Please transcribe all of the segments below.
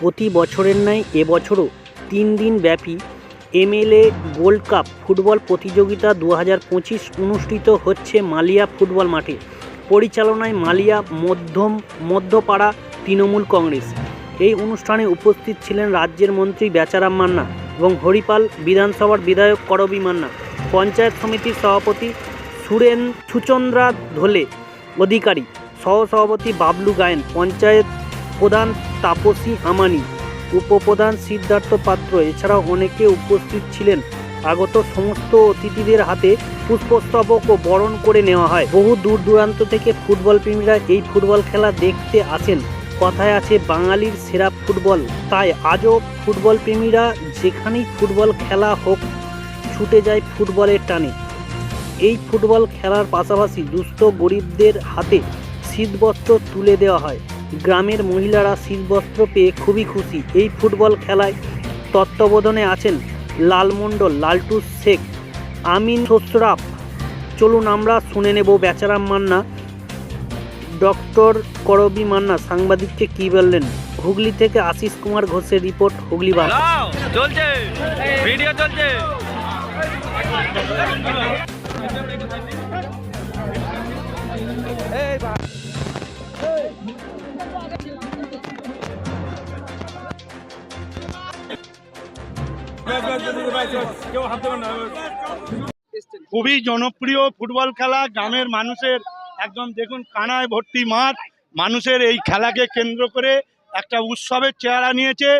প্রতি বছরের ন্যায় এবছরও তিন দিন ব্যাপী এমএলএ গোল্ড কাপ ফুটবল প্রতিযোগিতা দু হাজার পঁচিশ অনুষ্ঠিত হচ্ছে মালিয়া ফুটবল মাঠে। পরিচালনায় মালিয়া মধ্যম, মধ্যপাড়া তৃণমূল কংগ্রেস। এই অনুষ্ঠানে উপস্থিত ছিলেন রাজ্যের মন্ত্রী বেচারাম মান্না এবং হরিপাল বিধানসভার বিধায়ক করবী মান্না, পঞ্চায়েত সমিতির সভাপতি সুরেন সুচন্দ্রা ধলে, অধিকারী, সহসভাপতি বাবলু গায়েন, পঞ্চায়েত প্রধান তাপসী আমানি, উপপ্রধান সিদ্ধার্থ পাত্র। এছাড়াও অনেকে উপস্থিত ছিলেন। আগত সমস্ত অতিথিদের হাতে পুষ্পস্তবক ও বরণ করে নেওয়া হয়। বহু দূর দূরান্ত থেকে ফুটবল প্রেমীরা এই ফুটবল খেলা দেখতে আসেন। কথায় আছে, বাঙালির সেরা ফুটবল। তাই আজও ফুটবল প্রেমীরা যেখানেই ফুটবল খেলা হোক, ছুটে যায় ফুটবলের টানে। এই ফুটবল খেলার পাশাপাশি দুস্থ গরিবদের হাতে শীতবস্ত্র তুলে দেওয়া হয়। গ্রামের মহিলারা শীতবস্ত্র পেয়ে খুবই খুশি। এই ফুটবল খেলায় তত্ত্বাবধানে আছেন লাল মণ্ডল লালটু শেখ আমিন খসরাফ চলুন আমরা শুনে নেব বেচারাম মান্না ডক্টর করবি মান্না সাংবাদিককে কী বললেন। হুগলি থেকে আশিস কুমার ঘোষের রিপোর্ট হুগলি বার্তা চলছে ভিডিও চলছে। খুবই জনপ্রিয় ফুটবল খেলা, গ্রামের মানুষের একদম দেখুন কানায় ভর্তি মাঠ, মানুষের এই খেলাকে কেন্দ্র করে একটা উৎসবের চেহারা নিয়েছে,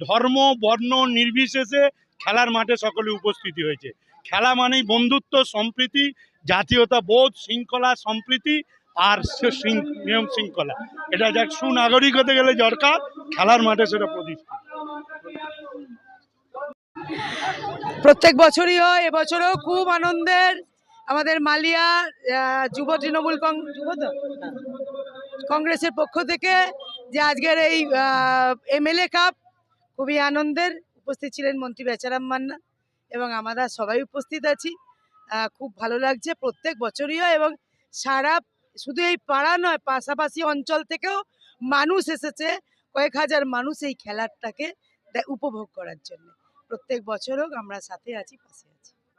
ধর্ম, বর্ণ নির্বিশেষে খেলার মাঠে সকলে উপস্থিতি হয়েছে। খেলা মানেই বন্ধুত্ব, সম্প্রীতি জাতীয়তা বোধ শৃঙ্খলা, সম্প্রীতি আর নিয়ম শৃঙ্খলা। এটা যাক, সুনাগরিক হতে গেলে দরকার, খেলার মাঠে সেটা প্রতিষ্ঠিত। প্রত্যেক বছরই হয়, এবছরও খুব আনন্দের। আমাদের মালিয়া যুব তৃণমূল? কংগ্রেসের পক্ষ থেকে যে আজকের এই এমএলএ কাপ, খুবই আনন্দের। উপস্থিত ছিলেন মন্ত্রী বেচারাম মান্না এবং আমরা সবাই উপস্থিত আছি। খুব ভালো লাগছে। প্রত্যেক বছরই হয় এবং সারা শুধু এই পাড়া নয়, পাশাপাশি অঞ্চল থেকেও মানুষ এসেছে। কয়েক হাজার মানুষ এই খেলাটাকে উপভোগ করার জন্য। প্রত্যেক বছর হোক আমরা সাথে আছি, পাশে আছি।